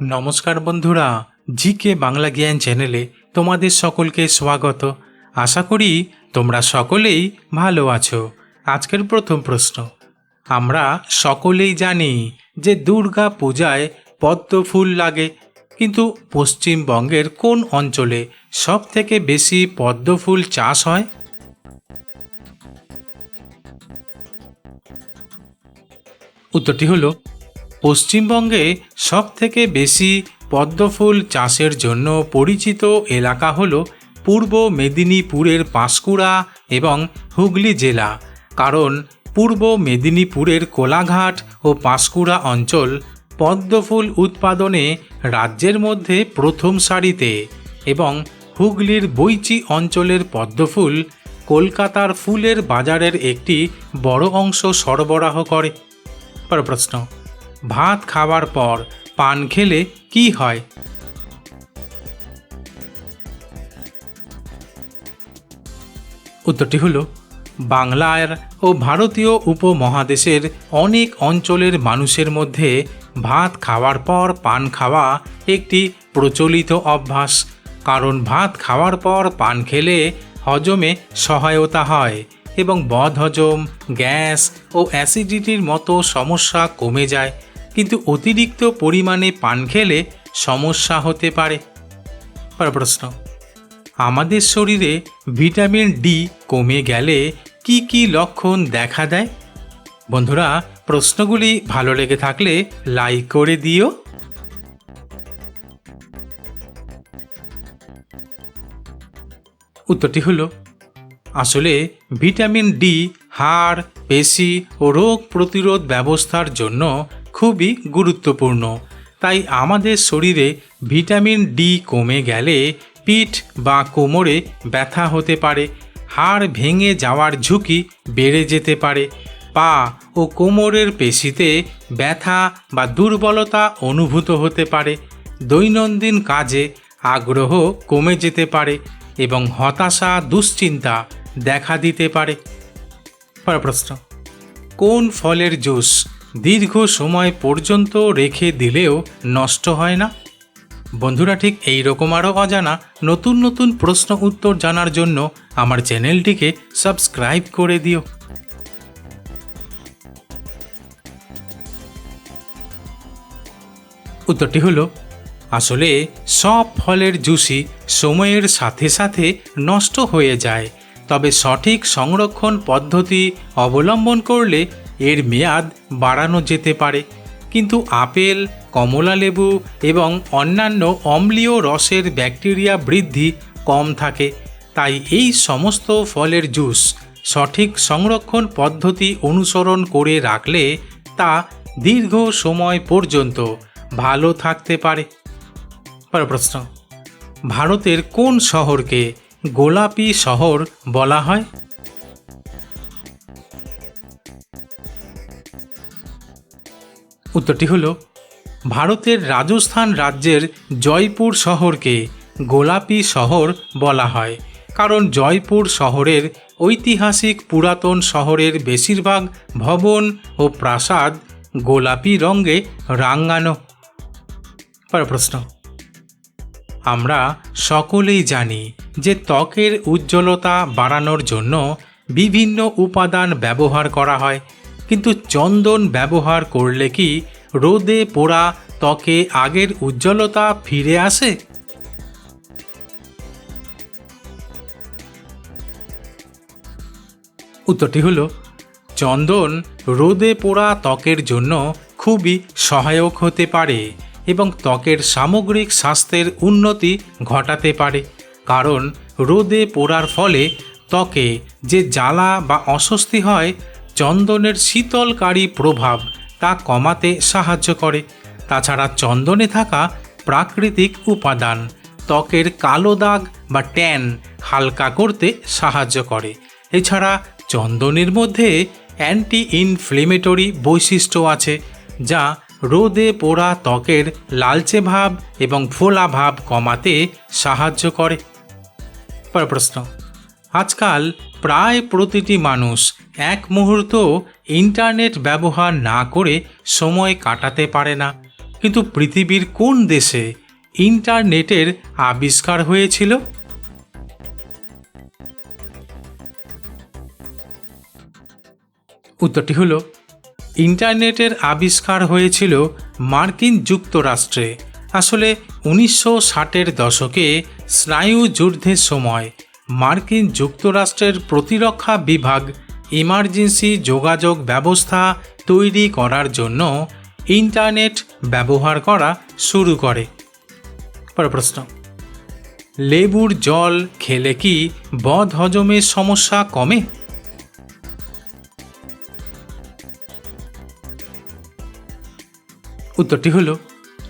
নমস্কার বন্ধুরা, জিকে বাংলা জ্ঞান চ্যানেলে তোমাদের সকলকে স্বাগত। আশা করি তোমরা সকলেই ভালো আছো। আজকের প্রথম প্রশ্ন, আমরা সকলেই জানি যে দুর্গা পূজায় পদ্ম ফুল লাগে, কিন্তু পশ্চিমবঙ্গের কোন অঞ্চলে সব থেকে বেশি পদ্ম ফুল চাষ হয়? উত্তরটি হলো পশ্চিমবঙ্গে সবথেকে বেশি পদ্মফুল চাষের জন্য পরিচিত এলাকা হল পূর্ব মেদিনীপুরের পাঁশকুড়া এবং হুগলি জেলা। কারণ পূর্ব মেদিনীপুরের কোলাঘাট ও পাঁশকুড়া অঞ্চল পদ্মফুল উৎপাদনে রাজ্যের মধ্যে প্রথম সারিতে এবং হুগলির বৈচি অঞ্চলের পদ্মফুল কলকাতার ফুলের বাজারের একটি বড় অংশ সরবরাহ করে। পর প্রশ্ন। ভাত খাওয়ার পর পান খেলে কি হয়? উত্তরটি হলো, বাংলার ও ভারতীয় উপমহাদেশের অনেক অঞ্চলের মানুষের মধ্যে ভাত খাওয়ার পর পান খাওয়া একটি প্রচলিত অভ্যাস। কারণ ভাত খাওয়ার পর পান খেলে হজমে সহায়তা হয় এবং বদহজম, গ্যাস ও অ্যাসিডিটির মতো সমস্যা কমে যায়। কিন্তু অতিরিক্ত পরিমাণে পান খেলে সমস্যা হতে পারে। প্রশ্ন, আমাদের শরীরে ভিটামিন ডি কমে গেলে কি কি লক্ষণ দেখা দেয়? বন্ধুরা, প্রশ্নগুলি ভালো লেগে থাকলে লাইক করে দিও। উত্তরটি হলো, আসলে ভিটামিন ডি হাড়, পেশি ও রোগ প্রতিরোধ ব্যবস্থার জন্য খুবই গুরুত্বপূর্ণ। তাই আমাদের শরীরে ভিটামিন ডি কমে গেলে পিঠ বা কোমরে ব্যথা হতে পারে, হাড় ভেঙে যাওয়ার ঝুঁকি বেড়ে যেতে পারে, পা ও কোমরের পেশিতে ব্যথা বা দুর্বলতা অনুভূত হতে পারে, দৈনন্দিন কাজে আগ্রহ কমে যেতে পারে এবং হতাশা, দুশ্চিন্তা দেখা দিতে পারে। প্রশ্ন, কোন ফলের জুস দীর্ঘ সময় পর্যন্ত রেখে দিলেও নষ্ট হয় না। বন্ধুরা, ঠিক এই রকম আরও অজানা নতুন নতুন প্রশ্ন উত্তর জানার জন্য আমার চ্যানেলটিকে সাবস্ক্রাইব করে দিও। উত্তরটি হলো, আসলে সব ফলের জুসি সময়ের সাথে সাথে নষ্ট হয়ে যায়, তবে সঠিক সংরক্ষণ পদ্ধতি অবলম্বন করলে এর মেয়াদ বাড়ানো যেতে পারে। কিন্তু আপেল, কমলা লেবু এবং অন্যান্য অম্লীয় রসের ব্যাকটেরিয়া বৃদ্ধি কম থাকে। তাই এই সমস্ত ফলের জুস সঠিক সংরক্ষণ পদ্ধতি অনুসরণ করে রাখলে তা দীর্ঘ সময় পর্যন্ত ভালো থাকতে পারে। প্রশ্ন। ভারতের কোন শহরকে গোলাপি শহর বলা হয়? উত্তরটি হল, ভারতের রাজস্থান রাজ্যের জয়পুর শহরকে গোলাপি শহর বলা হয়, কারণ জয়পুর শহরের ঐতিহাসিক পুরাতন শহরের বেশিরভাগ ভবন ও প্রাসাদ গোলাপি রঙে রাঙানো। প্রশ্ন, আমরা সকলেই জানি যে ত্বকের উজ্জ্বলতা বাড়ানোর জন্য বিভিন্ন উপাদান ব্যবহার করা হয়। কিন্তু চন্দন ব্যবহার করলে কি রোদে পোড়া ত্বকে আগের উজ্জ্বলতা ফিরে আসে? উত্তরটি হলো, চন্দন রোদে পোড়া ত্বকের জন্য খুবই সহায়ক হতে পারে এবং ত্বকের সামগ্রিক স্বাস্থ্যের উন্নতি ঘটাতে পারে। কারণ রোদে পোড়ার ফলে ত্বকে যে জ্বালা বা অস্বস্তি হয় চন্দনের শীতলকারী প্রভাব তা কমাতে সাহায্য করে। তাছাড়া চন্দনে থাকা প্রাকৃতিক উপাদান, ত্বকের কালো দাগ বা ট্যান হালকা করতে সাহায্য করে। এছাড়া চন্দনের মধ্যে অ্যান্টি ইনফ্লেমেটরি বৈশিষ্ট্য আছে, যা রোদে পোড়া ত্বকের লালচে ভাব এবং ফোলা ভাব কমাতে সাহায্য করে। পরের প্রশ্ন। আজকাল প্রায় প্রতিটি মানুষ এক মুহূর্ত ইন্টারনেট ব্যবহার না করে সময় কাটাতে পারে না। কিন্তু পৃথিবীর কোন দেশে ইন্টারনেটের আবিষ্কার হয়েছিল? উত্তরটি হলো, ইন্টারনেটের আবিষ্কার হয়েছিল মার্কিন যুক্তরাষ্ট্রে। আসলে উনিশশো ষাটের দশকে স্নায়ু যুদ্ধের সময় মার্কিন যুক্তরাষ্ট্রের প্রতিরক্ষা বিভাগ ইমার্জেন্সি যোগাযোগ ব্যবস্থা তৈরি করার জন্য ইন্টারনেট ব্যবহার করা শুরু করে। প্রশ্ন। লেবুর জল খেলে কি বদ হজমের সমস্যা কমে? উত্তরটি হলো,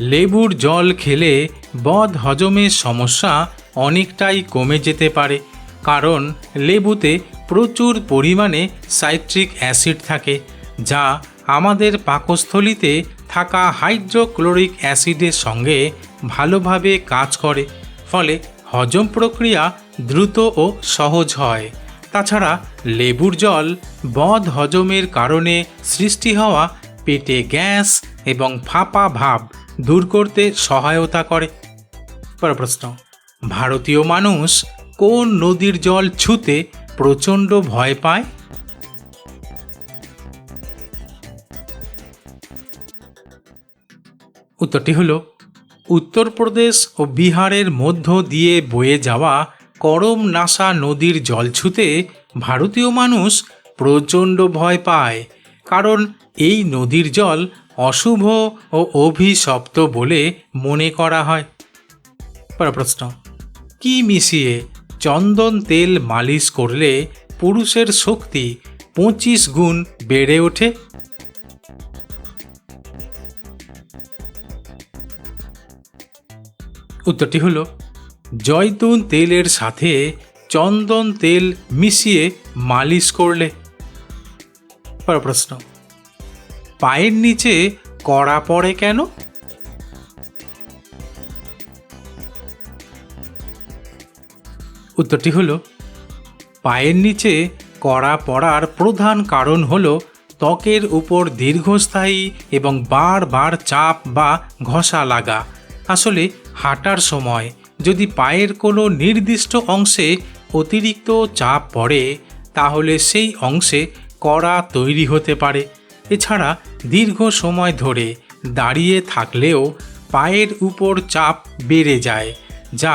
লেবুর জল খেলে বদ হজমের সমস্যা অনেকটাই কমে যেতে পারে, কারণ লেবুতে প্রচুর পরিমাণে সাইট্রিক অ্যাসিড থাকে, যা আমাদের পাকস্থলিতে থাকা হাইড্রোক্লোরিক অ্যাসিডের সঙ্গে ভালোভাবে কাজ করে, ফলে হজম প্রক্রিয়া দ্রুত ও সহজ হয়। তাছাড়া লেবুর জল বদ হজমের কারণে সৃষ্টি হওয়া পেটে গ্যাস এবং ফাঁপা ভাব দূর করতে সহায়তা করে। পরের প্রশ্ন। ভারতীয় মানুষ কোন নদীর জল ছুতে প্রচণ্ড ভয় পায়? উত্তরটি হলো, উত্তরপ্রদেশ ও বিহারের মধ্য দিয়ে বয়ে যাওয়া করম নাসা নদীর জল ছুতে ভারতীয় মানুষ প্রচণ্ড ভয় পায়, কারণ এই নদীর জল অশুভ ও অভিশপ্ত বলে মনে করা হয়। প্রশ্ন। কি মিশিয়ে চন্দন তেল মালিশ করলে পুরুষের শক্তি পঁচিশ গুণ বেড়ে ওঠে? উত্তরটি হল, জয়তুন তেলের সাথে চন্দন তেল মিশিয়ে মালিশ করলে। প্রশ্ন, পায়ের নিচে কড়া পড়ে কেন? উত্তরটি হলো, পায়ের নিচে কড়া পড়ার প্রধান কারণ হল ত্বকের উপর দীর্ঘস্থায়ী এবং বারবার চাপ বা ঘষা লাগা। আসলে হাঁটার সময় যদি পায়ের কোনো নির্দিষ্ট অংশে অতিরিক্ত চাপ পড়ে, তাহলে সেই অংশে কড়া তৈরি হতে পারে। এছাড়া দীর্ঘ সময় ধরে দাঁড়িয়ে থাকলেও পায়ের উপর চাপ বেড়ে যায়, যা